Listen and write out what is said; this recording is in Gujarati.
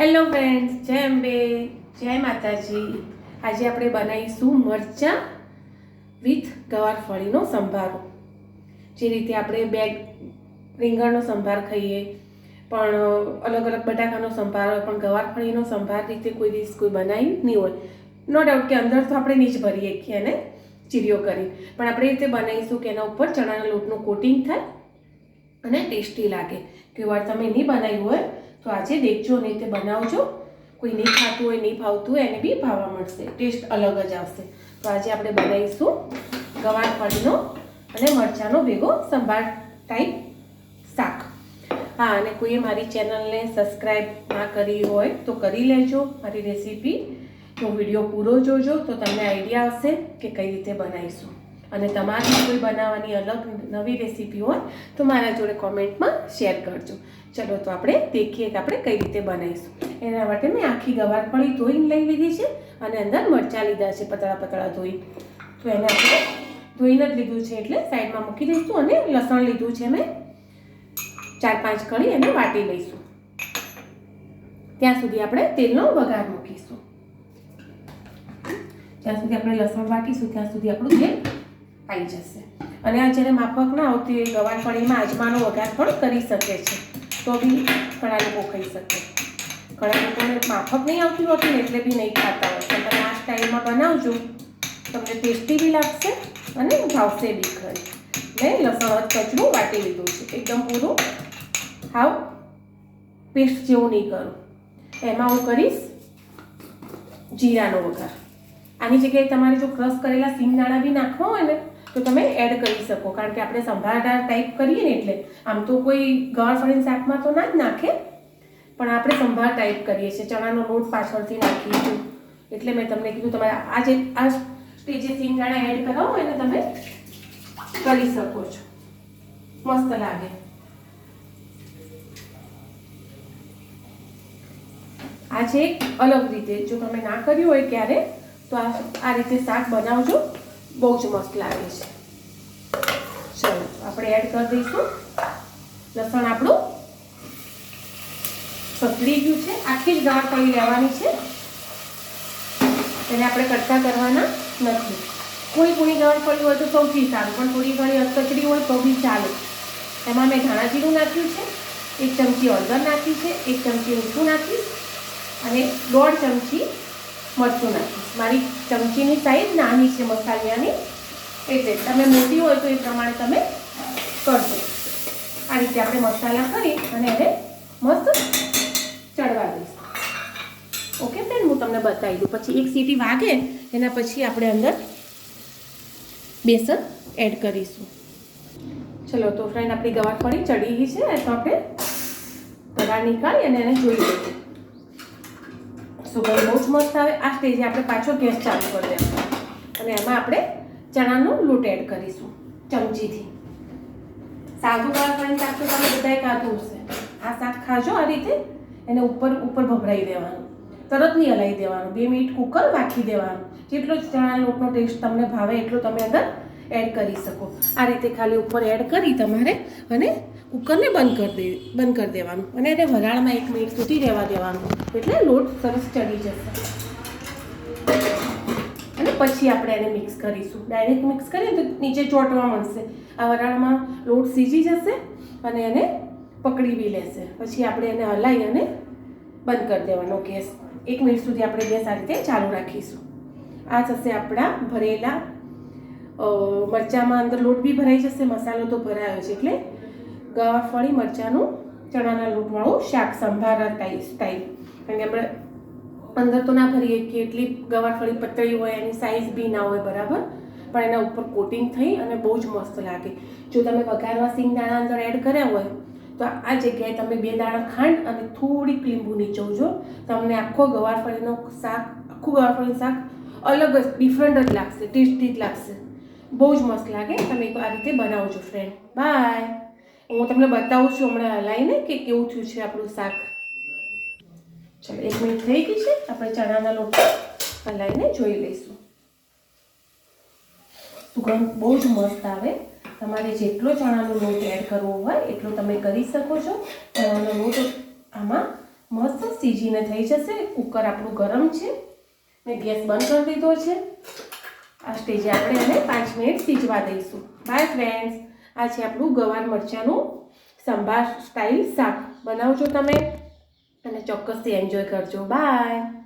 હેલો ફ્રેન્ડ્સ જય અંબે, જય માતાજી. આજે આપણે બનાવીશું મરચાં વિથ ગવારફળીનો સંભારો. જે રીતે આપણે બે રીંગણનો સંભાર ખાઈએ, પણ અલગ અલગ બટાકાનો સંભાર હોય, પણ ગવારફળીનો સંભાર રીતે કોઈ દિવસ કોઈ બનાવી નહીં હોય. નો ડાઉટ કે અંદર તો આપણે નીચ ભરીએ છીએ અને ચીરીઓ કરી. પણ આપણે રીતે બનાવીશું કે એના ઉપર ચણાના લોટનું કોટિંગ થાય અને ટેસ્ટી લાગે. કે વાર તમે નહીં બનાવ્યું હોય તો આજે દેખજો ને તે બનાવજો. કોઈ નહીં ખાતું હોય, નહીં ભાવતું હોય, એને બી ભાવવા મળશે. ટેસ્ટ અલગ જ આવશે. તો આજે આપણે બનાવીશું ગવાર ફળીનો અને મરચાંનો ભેગો સંભાર ટાઈપ શાક. હા, અને કોઈએ મારી ચેનલને સબસ્ક્રાઈબ ના કરી હોય તો કરી લેજો મારી રેસીપી. તો વીડિયો પૂરો જોજો તો તમને આઈડિયા આવશે કે કઈ રીતે બનાવીશું. અને તમારે કોઈ બનાવવાની અલગ નવી રેસીપી હોય, તો મારા જોડે કોમેન્ટમાં શેર કરજો. ચલો, તો આપણે દેખીએ કે આપણે કઈ રીતે બનાવીશું. એના માટે મેં આખી ગવાર પડી ધોઈને લઈ લીધી છે અને અંદર મરચાં લીધા છે, પતળા પતળા ધોઈ તો એને આપણે ધોઈને જ લીધું છે એટલે સાઈડમાં મૂકી દઈશું અને લસણ લીધું છે મેં. ચાર પાંચ કળી એને વાટી લઈશું. ત્યાં સુધી આપણે તેલનો વઘાર મૂકીશું. જ્યાં સુધી આપણે લસણ વાટીશું, ત્યાં સુધી આપણું તેલ આવી જશે. અને આ જ્યારે માફક ના આવતી હોય ગવાર ફળીમાં આજમાનો વઘાર પણ કરી શકે છે. તો બી ઘણા લોકો ખાઈ શકે. ઘણા લોકોને માફક નહીં આવતી હોતી ને એટલે બી નહીં ખાતા હોય. પણ તમે આ સ્ટાઇલમાં બનાવજો. તમને ટેસ્ટી બી લાગશે અને ભાવશે બી ખરી. મેં લસણ કચરું વાટી લીધું છે. એકદમ પૂરું હાવ પેસ્ટ જેવું નહીં કરું. એમાં હું કરીશ જીરાનો વઘાર. આની જગ્યાએ તમારે જો ક્રશ કરેલા સિંગદાણા બી નાખવા હોય ને તો તમે એડ કરી શકો. કારણ કે આપણે સંભારદાર ટાઈપ કરીએ ને એટલે આમ તો કોઈ ગવાર ફળીના શાકમાં તો ના જ નાખે. પણ આપણે સંભાર ટાઈપ કરીએ છીએ. ચણાનો લોટ પાછળથી નાખીશું. એટલે મેં તમને કીધું, તમારે આ જે આ સ્ટેજે સિંગદાણા એડ કરાવો એને તમે કરી શકો છો. મસ્ત લાગે. આ છે એક અલગ રીતે. જો તમે ના કર્યું હોય ક્યારે, તો આ આ રીતે શાક બનાવજો. બહુ જ મસ્ત લાગે છે. ચલો, આપણે એડ કરી દઈશું. લસણ આપણું સસડી ગયું છે. આખી જ ગાળ કરી લેવાની છે. એને આપણે કટકા કરવાના નથી. કોઈ પૂરી ગાળ પડી હોય તો સૌથી સારું, પણ થોડી ઘણી અધકચરી હોય તો બી ચાલે. એમાં મેં ધાણા જીરું નાખ્યું છે, એક ચમચી હળદર નાખી છે, એક ચમચી મીઠું નાખીશ અને દોઢ ચમચી મરચું નાખીશ મારી ચમચીની સાઈઝ નાની છે મસાલિયાની એટલે તમે મોટી હોય તો એ પ્રમાણે તમે કરજો. આ રીતે આપણે મસાલા કરી અને એને મસ્ત ચડવા દઈશું. ઓકે ફ્રેન્ડ હું તમને બતાવી દઉં. પછી એક સીટી વાગે, એના પછી આપણે અંદર બેસન એડ કરીશું. ચલો, તો ફ્રેન્ડ આપણી ગવાર ફળી ચડી ગઈ છે, તો આપણે તળા નીકાળી અને એને જોઈ લઈએ. સુગંધ બહુ જ મસ્ત આવે. આ સ્ટેજે આપણે પાછો ગેસ ચાલુ કરી દેવાનો. અને એમાં આપણે ચણાનો લોટ એડ કરીશું ચમચીથી. સાદું ગળાફળીનું શાક તો તમે બધાએ ખાધું હશે. આ શાક ખાજો આ રીતે એને ઉપર ઉપર ભભરાઈ દેવાનું. તરત નહીં હલાવી દેવાનું. બે મિનિટ કુકર રાખી દેવાનું. જેટલો ચણા લોટનો ટેસ્ટ તમને ભાવે એટલો તમે અંદર એડ કરી શકો. આ રીતે ખાલી ઉપર એડ કરી તમારે અને કુકરને બંધ કરી દે, બંધ કરી દેવાનું. અને એને વરાળમાં એક મિનિટ સુધી રહેવા દેવાનું. એટલે લોટ સરસ ચડી જશે. પછી આપણે એને મિક્સ કરીશું. ડાયરેક્ટ મિક્સ કરીએ તો નીચે ચોંટવા મળશે. આ વરાળમાં લોટ સીજી જશે અને એને પકડી બી લેશે. પછી આપણે એને હલાવી અને બંધ કરી દેવાનો ગેસ. એક મિનિટ સુધી આપણે ગેસ આ રીતે ચાલુ રાખીશું. આ થશે આપણા ભરેલા મરચાંમાં અંદર લોટ બી ભરાઈ જશે, મસાલો તો ભરાયો છે એટલે ગવાર ફળી મરચાંનું ચણાના લોટવાળું શાક સંભારા ટાઈપ સ્ટાઈલ. કારણ કે આપણે અંદર તો ના ભરીએ કે એટલી ગવારફળી પતળી હોય, એની સાઇઝ બી ના હોય, બરાબર? પણ એના ઉપર કોટિંગ થઈ અને બહુ જ મસ્ત લાગે. જો તમે વઘારમાં સિંગ દાણા અંદર એડ કર્યા હોય, તો આ જગ્યાએ તમે બે દાણા ખાંડ અને થોડીક લીંબુ નીચવજો. તમને આખો ગવારફળીનો શાક, આખું ગવારફળીનું શાક અલગ જ ડિફરન્ટ જ લાગશે ટેસ્ટી જ લાગશે. બહુ જ મસ્ત લાગે. તમે આ રીતે બનાવજો ફ્રેન્ડ બાય હું તમને બતાવું છું હમણાં હલાઈને કે કેવું થયું છે આપણું શાક. ચલો, એક મિનિટ થઈ ગઈ છે. આપણે ચણાના લોટ હલાવીને જોઈ લઈશું. સુગંધ બહુ જ મસ્ત આવે. તમારે જેટલો ચણાનો લોટ એડ કરવો હોય, એટલો તમે કરી શકો છો. ચણાનો લોટ આમાં મસ્ત સીજીને થઈ જશે. કુકર આપણું ગરમ છે. મેં ગેસ બંધ કરી દીધો છે. આ સ્ટેજે આપણે એને પાંચ મિનિટ સીજવા દઈશું. બાય ફ્રેન્ડ્સ આ છે આપણું ગવાર મરચાંનું સંભાર સ્ટાઇલ શાક. બનાવજો તમે. અને ચોક્કસથી એન્જોય કરજો. બાય